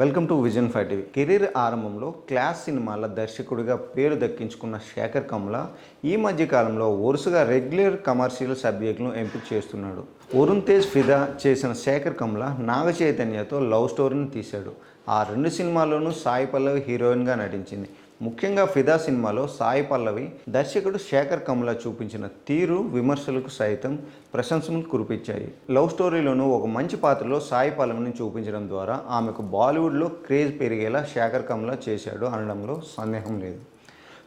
Welcome to vision five TV. Career ఆరంభంలో class సినిమాల దర్శకుడిగా పేరు దక్కించుకున్న శేఖర్ కమల ఈ మధ్య కాలంలో వరుసగా రెగ్యులర్ కమర్షియల్ సబ్జెక్టులను ఎంపిక చేస్తున్నాడు. వరుణ్ తేజ్ ఫిదా చేసిన శేఖర్ కమల నాగ చైతన్యతో లవ్ స్టోరీని తీశాడు. ఆ రెండు సినిమాల్లోనూ సాయి పల్లవి హీరోయిన్గా నటించింది. ముఖ్యంగా ఫిదా సినిమాలో సాయి పల్లవి దర్శకుడు శేఖర్ కమల చూపించిన తీరు విమర్శలకు సైతం ప్రశంసలు కురిపించాయి. లవ్ స్టోరీలోనూ ఒక మంచి పాత్రలో సాయి పల్లవిని చూపించడం ద్వారా ఆమెకు బాలీవుడ్లో క్రేజ్ పెరిగేలా శేఖర్ కమల చేశాడు అనడంలో సందేహం లేదు.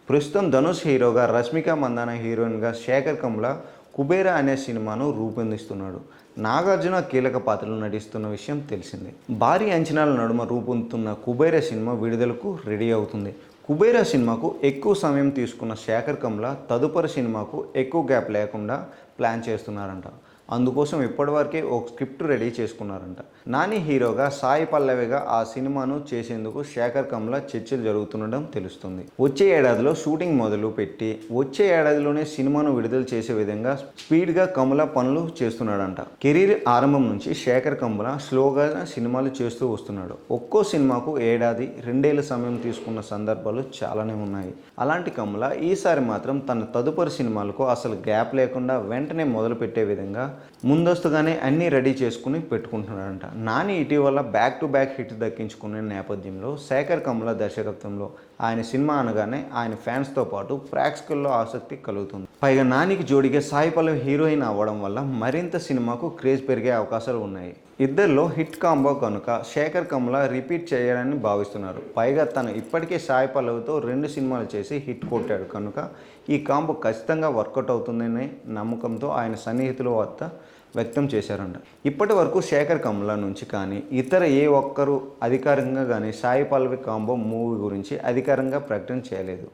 ప్రస్తుతం ధనుష్ హీరోగా రష్మిక మందాన హీరోయిన్గా శేఖర్ కమల కుబేరా అనే సినిమాను రూపొందిస్తున్నాడు. నాగార్జున కీలక పాత్రలు నటిస్తున్న విషయం తెలిసిందే. భారీ అంచనాల నడుమ రూపొందుతున్న కుబేర సినిమా విడుదలకు రెడీ అవుతుంది. కుబేర సినిమాకు ఎక్కువ సమయం తీసుకున్న శేఖర్ కమ్ల తదుపరి సినిమాకు ఎక్కువ గ్యాప్ లేకుండా ప్లాన్ చేస్తున్నారంట. అందుకోసం ఇప్పటివరకే ఒక స్క్రిప్ట్ రెడీ చేసుకున్నారంట. నాని హీరోగా సాయి పల్లవిగా ఆ సినిమాను చేసేందుకు శేఖర్ కమ్ల చర్చలు జరుగుతుండడం తెలుస్తుంది. వచ్చే ఏడాదిలో షూటింగ్ మొదలు పెట్టి వచ్చే ఏడాదిలోనే సినిమాను విడుదల చేసే విధంగా స్పీడ్గా కమల పనులు చేస్తున్నాడంట. కెరీర్ ఆరంభం నుంచి శేఖర్ కమల స్లోగా సినిమాలు చేస్తూ వస్తున్నాడు. ఒక్కో సినిమాకు ఏడాది రెండేళ్ళ సమయం తీసుకున్న సందర్భాలు చాలానే ఉన్నాయి. అలాంటి కమల ఈసారి మాత్రం తన తదుపరి సినిమాలకు అసలు గ్యాప్ లేకుండా వెంటనే మొదలు పెట్టే విధంగా ముందస్తుగానే అన్నీ రెడీ చేసుకుని పెట్టుకుంటున్నాడంట. నాని ఇటీవల బ్యాక్ టు బ్యాక్ హిట్ దక్కించుకునే నేపథ్యంలో శేఖర్ కమల దర్శకత్వంలో ఆయన సినిమా అనగానే ఆయన ఫ్యాన్స్తో పాటు ప్రేక్షకుల్లో ఆసక్తి కలుగుతుంది. పైగా నానికి జోడిగా సాయి పల్లవి హీరోయిన్ అవ్వడం వల్ల మరింత సినిమాకు క్రేజ్ పెరిగే అవకాశాలు ఉన్నాయి. ఇద్దరిలో హిట్ కాంబో కనుక శేఖర్ కమల రిపీట్ చేయాలని భావిస్తున్నారు. పైగా తను ఇప్పటికే సాయి పల్లవితో రెండు సినిమాలు చేసి హిట్ కొట్టాడు కనుక ఈ కాంబో ఖచ్చితంగా వర్కౌట్ అవుతుందనే నమ్మకంతో ఆయన సన్నిహితుల వద్ద వ్యక్తం చేశారంట. ఇప్పటి వరకు శేఖర్ కమల నుంచి కానీ ఇతర ఏ ఒక్కరు అధికారికంగా కానీ సాయి పల్లవి కాంబో మూవీ గురించి అధికారంగా ప్రకటన చేయలేదు.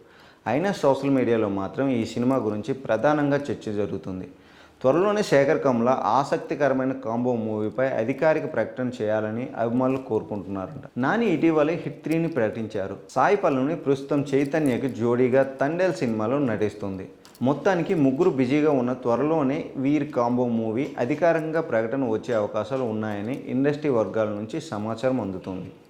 అయినా సోషల్ మీడియాలో మాత్రం ఈ సినిమా గురించి ప్రధానంగా చర్చ జరుగుతుంది. త్వరలోనే శేఖర్ కమల ఆసక్తికరమైన కాంబో మూవీపై అధికారిక ప్రకటన చేయాలని అభిమానులు కోరుకుంటున్నారంట. నాని ఇటీవలే హిట్ త్రీని ప్రకటించారు. సాయి పల్లవిని ప్రస్తుతం చైతన్యకి జోడీగా తండేల్ సినిమాలో నటిస్తుంది. మొత్తానికి ముగ్గురు బిజీగా ఉన్న త్వరలోనే వీర్ కాంబో మూవీ అధికారికంగా ప్రకటన వచ్చే అవకాశాలు ఉన్నాయని ఇండస్ట్రీ వర్గాల నుంచి సమాచారం అందుతుంది.